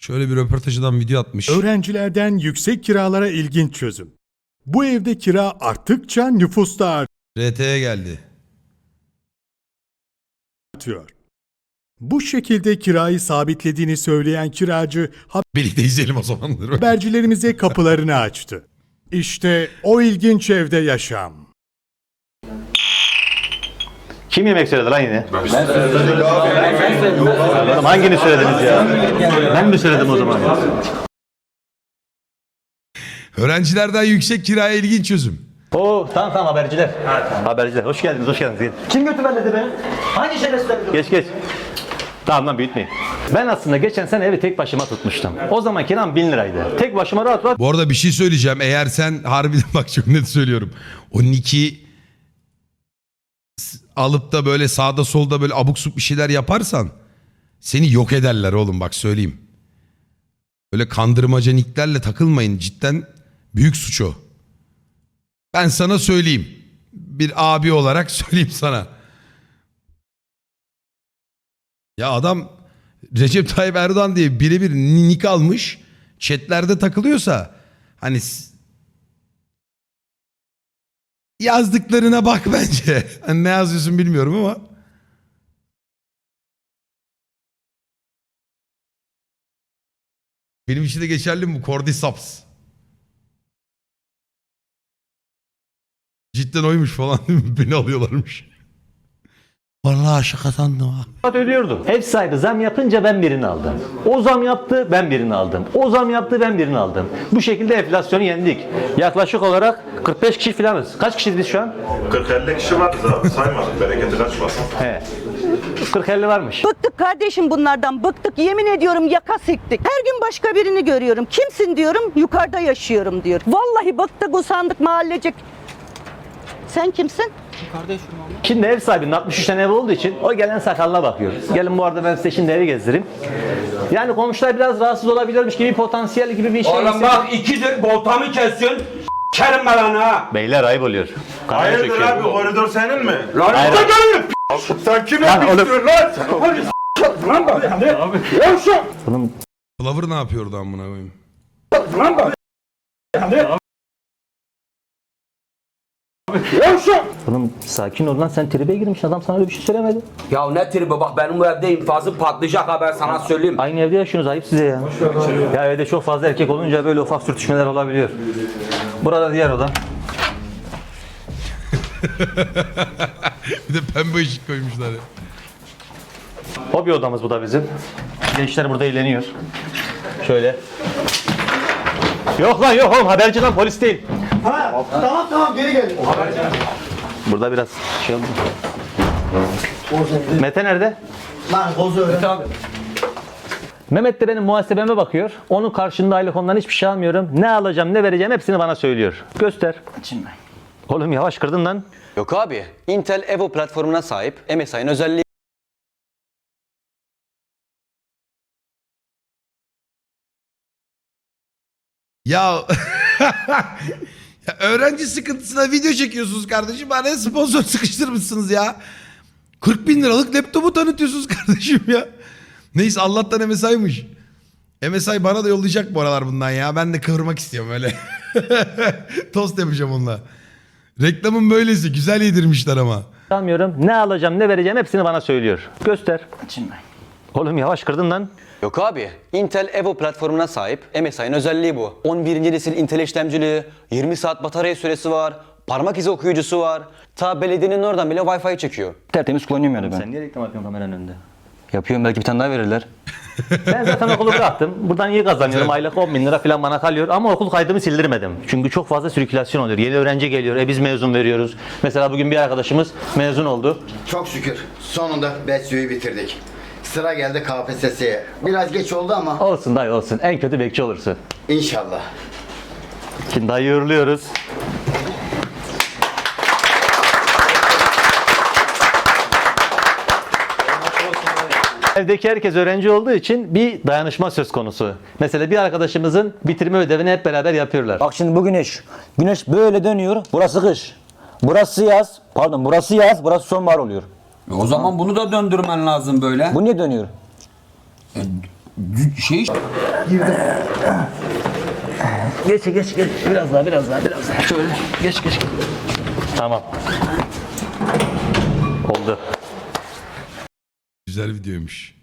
Şöyle bir röportajından video atmış. Öğrencilerden yüksek kiralara ilginç çözüm. Bu evde kira arttıkça nüfus da RT'ye geldi. artıyor. Bu şekilde kirayı sabitlediğini söyleyen kiracı Birlikte izleyelim o zamanları. habercilerimize kapılarını açtı. İşte o ilginç evde yaşam. Kim yemek söyledi lan yine? Ben söyledim Oğlum hangini söylediniz ya? Ben mi söyledim o zaman? Öğrencilerden yüksek kiraya ilginç çözüm. Oo tamam tamam haberciler. Haberciler hoş geldiniz hoş geldiniz. Gelin. Kim götürmedi beni? Hangi şerefsizler? Geç geç. Tamam lan büyütmeyin. Ben aslında geçen sene evi tek başıma tutmuştum. O zaman kiram 1000 liraydı. Tek başıma rahat rahat Bu arada bir şey söyleyeceğim. Eğer sen harbiden bak çok net söylüyorum. O Nick'i alıp da böyle sağda solda böyle abuk subuk bir şeyler yaparsan seni yok ederler oğlum bak söyleyeyim. Böyle kandırmaca nicklerle takılmayın. Cidden büyük suç o. Ben sana söyleyeyim. Bir abi olarak söyleyeyim sana. Ya adam Recep Tayyip Erdoğan diye birebir nick almış. Chatlerde takılıyorsa hani yazdıklarına bak bence. Hani ne yazıyorsun bilmiyorum ama. Benim için de geçerli mi bu Cordyceps? Cidden oymuş falan değil mi? Beni alıyorlarmış. Vallahi şaka sandım ha. rahat ödüyordu. Ev sahibi zam yapınca ben birini aldım. O zam yaptı ben birini aldım. O zam yaptı ben birini aldım. Bu şekilde enflasyonu yendik. Yaklaşık olarak 45 kişi falanız. Kaç kişiyiz biz şu an? 40-50 kişi vardı zaten saymadık bereketi kaçmasın. He. 40-50 varmış. Bıktık kardeşim bunlardan bıktık yemin ediyorum yaka siktik. Her gün başka birini görüyorum. Kimsin diyorum yukarıda yaşıyorum diyor. Vallahi bıktık usandık mahallecek. Sen kimsin? Şimdi ev sahibinin 63 tane ev olduğu için o gelen sakalına bakıyor. Gelin bu arada ben size şimdi evi gezdireyim. Yani komşular biraz rahatsız olabilirmiş gibi potansiyel gibi bir şey. Oğlum bak ikidir boltamı kesiyorsun. Kerim ben ha. Beyler ayıp oluyor. Kamera Hayırdır çekiyor. abi koridor senin mi? Lan Hayır. usta gelin. Sen kime Lan oğlum. istiyorsun lan? Lan bak. Yavşak. Bunun Flavor ne yapıyordu amına koyayım? Lan bak. Yavşak. Bunun sakin ol lan sen tribe girmiş adam sana öyle bir şey söylemedi. Ya ne tribi bak benim bu evde infazım patlayacak ha ben sana söyleyeyim. Aynı evde yaşıyorsunuz ayıp size ya. Ya evde çok fazla erkek olunca böyle ufak sürtüşmeler olabiliyor. Burada diğer oda. Bir de pembe ışık koymuşlar ya. Hobi odamız bu da bizim. Gençler burada eğleniyor. Şöyle. Yok lan yok oğlum haberci lan polis değil. Tamam tamam geri gel. Burada biraz şey oldu. Mete nerede? Lan kozu öyle. Mehmet de benim muhasebeme bakıyor. Onun karşında aylık ondan hiçbir şey almıyorum. Ne alacağım ne vereceğim hepsini bana söylüyor. Göster. Oğlum yavaş kırdın lan. Yok abi. Intel Evo platformuna sahip MSI'nin özelliği Ya... ya öğrenci sıkıntısına video çekiyorsunuz kardeşim. Bana sponsor sıkıştırmışsınız ya. 40 bin liralık laptopu tanıtıyorsunuz kardeşim ya. Neyse Allah'tan MSI'ymış. MSI bana da yollayacak bu aralar bundan ya. Ben de kıvırmak istiyorum öyle. Tost yapacağım onunla. Reklamın böylesi. Güzel yedirmişler ama. Almıyorum. Ne alacağım ne vereceğim hepsini bana söylüyor. Göster. Oğlum yavaş kırdın lan. Yok abi. Intel Evo platformuna sahip MSI'nin özelliği bu. 11. nesil Intel işlemcili, 20 saat batarya süresi var, parmak izi okuyucusu var. Ta belediyenin oradan bile Wi-Fi çekiyor. Tertemiz kullanıyorum yani ben. Sen niye reklam yapıyorsun kameranın önünde? Yapıyorum belki bir tane daha verirler. Ben zaten okulu bıraktım. Buradan iyi kazanıyorum. Aylık 10 bin lira falan bana kalıyor. Ama okul kaydımı sildirmedim. Çünkü çok fazla sirkülasyon oluyor. Yeni öğrenci geliyor. E biz mezun veriyoruz. Mesela bugün bir arkadaşımız mezun oldu. Çok şükür sonunda BSU'yu bitirdik. Sıra geldi KPSS'ye. Biraz geç oldu ama Olsun dayı olsun. En kötü bekçi olursun. inşallah. Şimdi dayı uğurluyoruz. Evdeki herkes öğrenci olduğu için bir dayanışma söz konusu. Mesela bir arkadaşımızın bitirme ödevini hep beraber yapıyorlar. Bak şimdi bu güneş. Güneş böyle dönüyor. Burası kış. Burası yaz. Pardon burası yaz. Burası sonbahar oluyor. O zaman bunu da döndürmen lazım böyle. Bu niye dönüyor? şey Geç geç geç. Biraz daha biraz daha biraz daha. Şöyle geç geç. Tamam. Oldu. Güzel videoymuş.